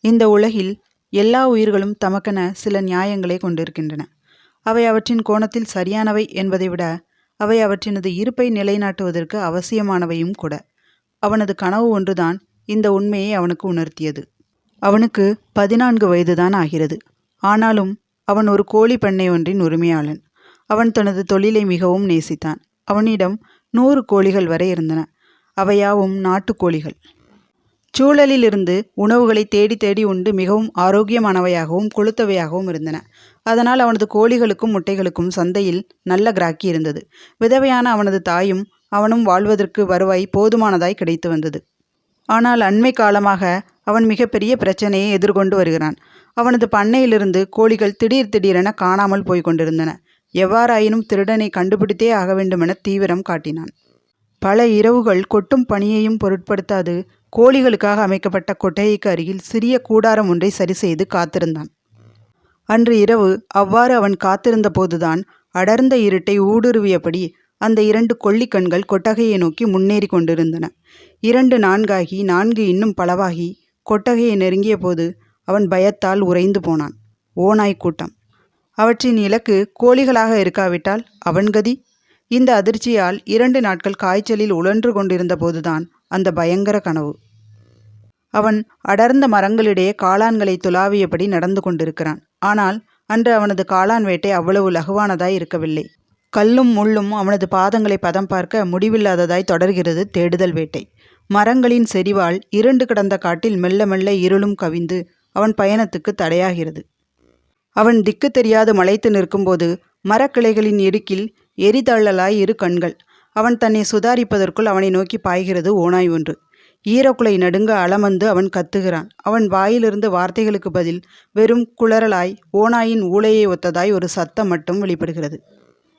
இந்த உலகில் எல்லா உயிர்களும் தமக்கென சில நியாயங்களை கொண்டிருக்கின்றன. அவை அவற்றின் கோணத்தில் சரியானவை என்பதை விட அவை அவற்றினது இருப்பை நிலைநாட்டுவதற்கு அவசியமானவையும் கூட. அவனது கனவு ஒன்றுதான் இந்த உண்மையை அவனுக்கு உணர்த்தியது. அவனுக்கு பதினான்கு வயதுதான் ஆகிறது. ஆனாலும் அவன் ஒரு கோழி பண்ணை ஒன்றின் உரிமையாளன். அவன் தனது தொழிலை மிகவும் நேசித்தான். அவனிடம் நூறு கோழிகள் வரை இருந்தன. அவையாவும் நாட்டுக்கோழிகள். சூழலிலிருந்து உணவுகளை தேடி தேடி உண்டு மிகவும் ஆரோக்கியமானவையாகவும் கொழுத்தவையாகவும் இருந்தன. அதனால் அவனது கோழிகளுக்கும் முட்டைகளுக்கும் சந்தையில் நல்ல கிராக்கி இருந்தது. விதவையான அவனது தாயும் அவனும் வாழ்வதற்கு வருவாய் போதுமானதாய் கிடைத்து வந்தது. ஆனால் அண்மை காலமாக அவன் மிகப்பெரிய பிரச்சனையை எதிர்கொண்டு வருகிறான். அவனது பண்ணையிலிருந்து கோழிகள் திடீர் திடீரென காணாமல் போய்க் கொண்டிருந்தன. எவ்வாறாயினும் திருடனை கண்டுபிடித்தே ஆக வேண்டுமென தீவிரம் காட்டினான். பல இரவுகள் கொட்டும் பணியையும் பொருட்படுத்தாது. கோழிகளுக்காக அமைக்கப்பட்ட கொட்டகைக்கு அருகில் சிறிய கூடாரம் ஒன்றை சரி செய்து காத்திருந்தான். அன்று இரவு அவ்வாறு அவன் காத்திருந்த போதுதான் அடர்ந்த இருட்டை ஊடுருவியபடி அந்த இரண்டு கொள்ளிக்கண்கள் கொட்டகையை நோக்கி முன்னேறி கொண்டிருந்தன. இரண்டு நான்காகி நான்கு இன்னும் பலவாகி கொட்டகையை நெருங்கிய போது அவன் பயத்தால் உறைந்து போனான். ஓநாய் கூட்டம். அவற்றின் இலக்கு கோழிகளாக இருக்காவிட்டால் அவன் கதி இந்த அதிர்ச்சியால் இரண்டு நாட்கள் காய்ச்சலில் உழன்று கொண்டிருந்த போதுதான் அந்த பயங்கர கனவு. அவன் அடர்ந்த மரங்களிடையே காளான்களை துளாவியபடி நடந்து கொண்டிருக்கிறான். ஆனால் அன்று அவனது காளான் வேட்டை அவ்வளவு லகுவானதாய் இருக்கவில்லை. கல்லும் முள்ளும் அவனது பாதங்களை பதம் பார்க்க முடிவில்லாததாய் தொடர்கிறது தேடுதல் வேட்டை. மரங்களின் செறிவால் இருண்டு கிடந்த காட்டில் மெல்ல மெல்ல இருளும் கவிந்து அவன் பயணத்துக்கு தடையாகிறது. அவன் திக்கு தெரியாது மலைத்து நிற்கும்போது மரக்கிளைகளின் இடுக்கில் எரிதள்ளலாய் இரு கண்கள். அவன் தன்னை சுதாரிப்பதற்குள் அவனை நோக்கி பாய்கிறது ஓநாய் ஒன்று. ஈரக்குலை நடுங்க அலமந்து அவன் கத்துகிறான். அவன் வாயிலிருந்து வார்த்தைகளுக்கு பதில் வெறும் குளறலாய் ஓநாயின் ஊளையை ஒத்ததாய் ஒரு சத்தம் மட்டும் வெளிப்படுகிறது.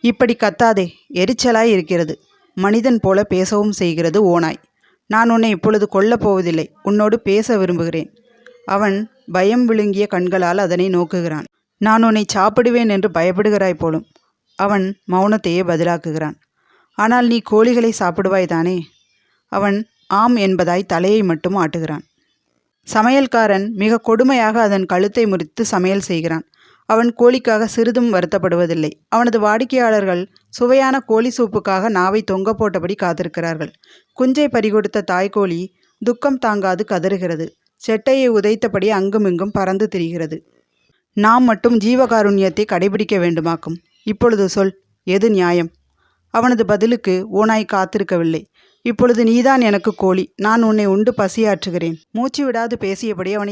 இப்படி கத்தாதே எரிச்சலாய் இருக்கிறது. மனிதன் போல பேசவும் செய்கிறது ஓநாய். நான் உன்னை இப்பொழுது கொல்லப் போவதில்லை. உன்னோடு பேச விரும்புகிறேன். அவன் பயம் விழுங்கிய கண்களால் அதனை நோக்குகிறான். நான் உன்னை சாப்பிடுவேன் என்று பயப்படுகிறாய் போலும். அவன் மௌனத்தையே பதிலாக்குகிறான். ஆனால் நீ கோழிகளை சாப்பிடுவாய் தானே? அவன் ஆம் என்பதாய் தலையை மட்டும் ஆட்டுகிறான். சமையல்காரன் மிக கொடுமையாக அதன் கழுத்தை முறித்து சமையல் செய்கிறான். அவன் கோழிக்காக சிறிதும் வருத்தப்படுவதில்லை. அவனது வாடிக்கையாளர்கள் சுவையான கோழி சூப்புக்காக நாவை தொங்க போட்டபடி காத்திருக்கிறார்கள். குஞ்சை பறிகொடுத்த தாய்கோழி துக்கம் தாங்காது கதறுகிறது. செட்டையை உதைத்தபடி அங்குமிங்கும் பறந்து திரிகிறது. நாம் மட்டும் ஜீவகாருண்யத்தை கடைபிடிக்க வேண்டுமாக்கும். இப்பொழுது சொல் எது நியாயம்? அவனது பதிலுக்கு ஓநாய் காத்திருக்கவில்லை. இப்பொழுது நீதான் எனக்கு கோழி நான் உன்னை உண்டு பசியாற்றுகிறேன். மூச்சு விடாது பேசியபடி அவனை